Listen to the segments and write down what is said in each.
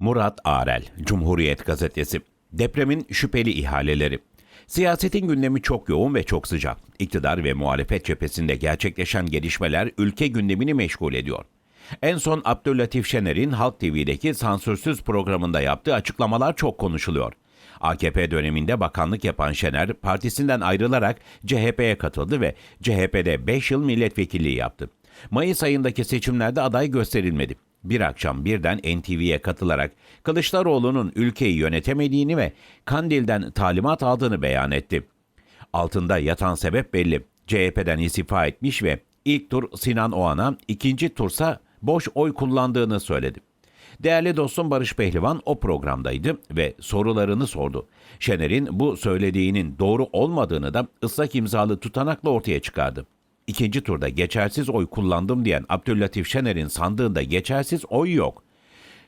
Murat Arel, Cumhuriyet Gazetesi. Depremin şüpheli ihaleleri. Siyasetin gündemi çok yoğun ve çok sıcak. İktidar ve muhalefet cephesinde gerçekleşen gelişmeler ülke gündemini meşgul ediyor. En son Abdüllatif Şener'in Halk TV'deki sansürsüz programında yaptığı açıklamalar çok konuşuluyor. AKP döneminde bakanlık yapan Şener partisinden ayrılarak CHP'ye katıldı ve CHP'de 5 yıl milletvekilliği yaptı. Mayıs ayındaki seçimlerde aday gösterilmedi. Bir akşam birden NTV'ye katılarak Kılıçdaroğlu'nun ülkeyi yönetemediğini ve Kandil'den talimat aldığını beyan etti. Altında yatan sebep belli. CHP'den istifa etmiş ve ilk tur Sinan Oğan'a, ikinci tursa boş oy kullandığını söyledi. Değerli dostum Barış Pehlivan o programdaydı ve sorularını sordu. Şener'in bu söylediğinin doğru olmadığını da ıslak imzalı tutanakla ortaya çıkardı. İkinci turda geçersiz oy kullandım diyen Abdüllatif Şener'in sandığında geçersiz oy yok.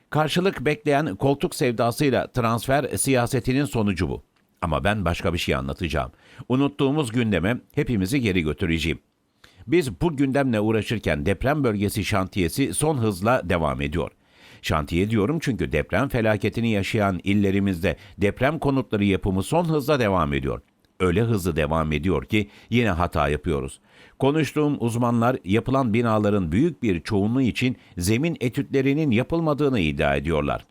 Karşılık bekleyen koltuk sevdasıyla transfer siyasetinin sonucu bu. Ama ben başka bir şey anlatacağım. Unuttuğumuz gündeme hepimizi geri götüreceğim. Biz bu gündemle uğraşırken deprem bölgesi şantiyesi son hızla devam ediyor. Şantiye diyorum çünkü deprem felaketini yaşayan illerimizde deprem konutları yapımı son hızla devam ediyor. Öyle hızlı devam ediyor ki yine hata yapıyoruz. Konuştuğum uzmanlar yapılan binaların büyük bir çoğunluğu için zemin etütlerinin yapılmadığını iddia ediyorlar.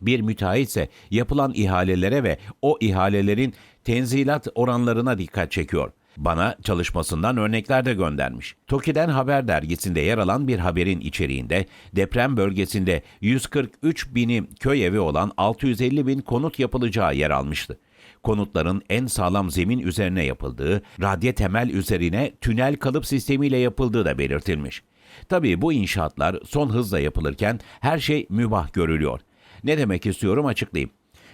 Bir müteahhitse yapılan ihalelere ve o ihalelerin tenzilat oranlarına dikkat çekiyor. Bana çalışmasından örnekler de göndermiş. Toki'den Haber dergisinde yer alan bir haberin içeriğinde deprem bölgesinde 143 bini köy evi olan 650 bin konut yapılacağı yer almıştı. Konutların en sağlam zemin üzerine yapıldığı, radye temel üzerine tünel kalıp sistemiyle yapıldığı da belirtilmiş. Tabii bu inşaatlar son hızla yapılırken her şey mübah görülüyor. Ne demek istiyorum açıklayayım.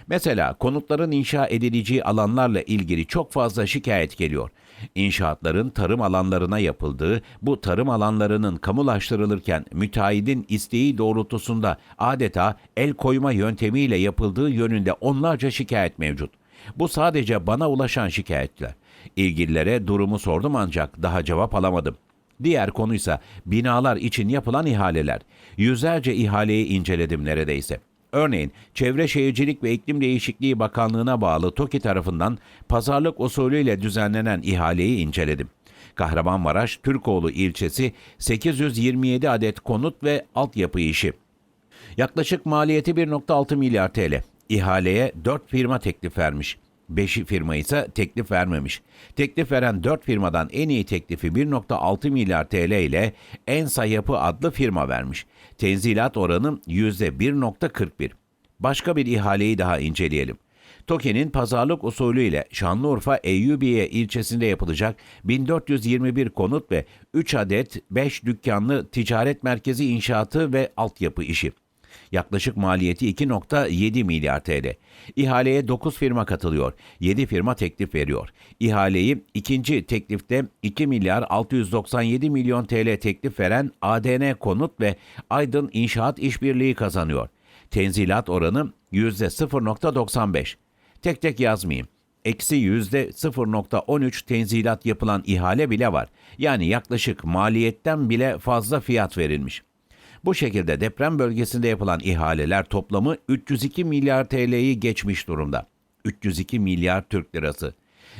Mesela konutların inşa edileceği alanlarla ilgili çok fazla şikayet geliyor. İnşaatların tarım alanlarına yapıldığı, bu tarım alanlarının kamulaştırılırken müteahhidin isteği doğrultusunda adeta el koyma yöntemiyle yapıldığı yönünde onlarca şikayet mevcut. Bu sadece bana ulaşan şikayetler. İlgililere durumu sordum ancak daha cevap alamadım. Diğer konuysa binalar için yapılan ihaleler. Yüzlerce ihaleyi inceledim neredeyse. Örneğin Çevre Şehircilik ve İklim Değişikliği Bakanlığı'na bağlı TOKİ tarafından pazarlık usulüyle düzenlenen ihaleyi inceledim. Kahramanmaraş Türkoğlu ilçesi 827 adet konut ve altyapı işi. Yaklaşık maliyeti 1.6 milyar TL. İhaleye 4 firma teklif vermiş. 5 firma ise teklif vermemiş. Teklif veren 4 firmadan en iyi teklifi 1.6 milyar TL ile Ensa Yapı adlı firma vermiş. Tenzilat oranı %1.41. Başka bir ihaleyi daha inceleyelim. TOKİ'nin pazarlık usulüyle Şanlıurfa Eyyubiye ilçesinde yapılacak 1421 konut ve 3 adet 5 dükkanlı ticaret merkezi inşaatı ve altyapı işi. Yaklaşık maliyeti 2.7 milyar TL. İhaleye 9 firma katılıyor. 7 firma teklif veriyor. İhaleyi ikinci teklifte 2 milyar 697 milyon TL teklif veren ADN Konut ve Aydın İnşaat İşbirliği kazanıyor. Tenzilat oranı %0.95. Tek tek yazmayayım. Eksi %0.13 tenzilat yapılan ihale bile var. Yani yaklaşık maliyetten bile fazla fiyat verilmiş. Bu şekilde deprem bölgesinde yapılan ihaleler toplamı 302 milyar TL'yi geçmiş durumda. 302 milyar Türk lirası.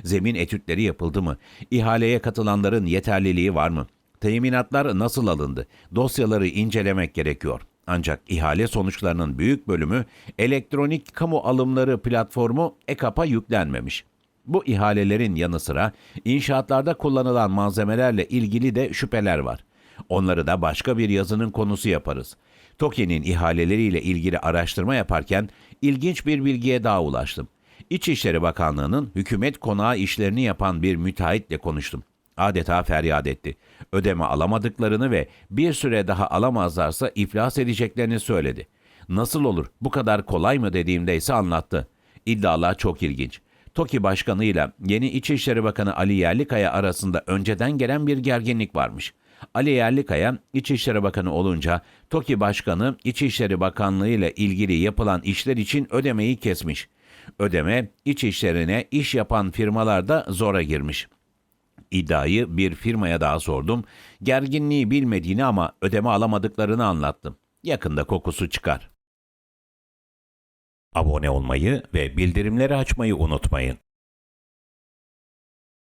Zemin etütleri yapıldı mı? İhaleye katılanların yeterliliği var mı? Teminatlar nasıl alındı? Dosyaları incelemek gerekiyor. Ancak ihale sonuçlarının büyük bölümü elektronik kamu alımları platformu EKAP'a yüklenmemiş. Bu ihalelerin yanı sıra inşaatlarda kullanılan malzemelerle ilgili de şüpheler var. Onları da başka bir yazının konusu yaparız. TOKİ'nin ihaleleriyle ilgili araştırma yaparken ilginç bir bilgiye daha ulaştım. İçişleri Bakanlığı'nın hükümet konağı işlerini yapan bir müteahhitle konuştum. Adeta feryat etti. Ödeme alamadıklarını ve bir süre daha alamazlarsa iflas edeceklerini söyledi. Nasıl olur, bu kadar kolay mı dediğimde ise anlattı. İddialar çok ilginç. TOKİ Başkanı yeni İçişleri Bakanı Ali Yerlikaya arasında önceden gelen bir gerginlik varmış. Ali Yerlikaya İçişleri Bakanı olunca TOKİ Başkanı İçişleri Bakanlığı ile ilgili yapılan işler için ödemeyi kesmiş. Ödeme İçişlerine iş yapan firmalarda zora girmiş. İddiayı bir firmaya daha sordum. Gerginliği bilmediğini ama ödeme alamadıklarını anlattım. Yakında kokusu çıkar. Abone olmayı ve bildirimleri açmayı unutmayın.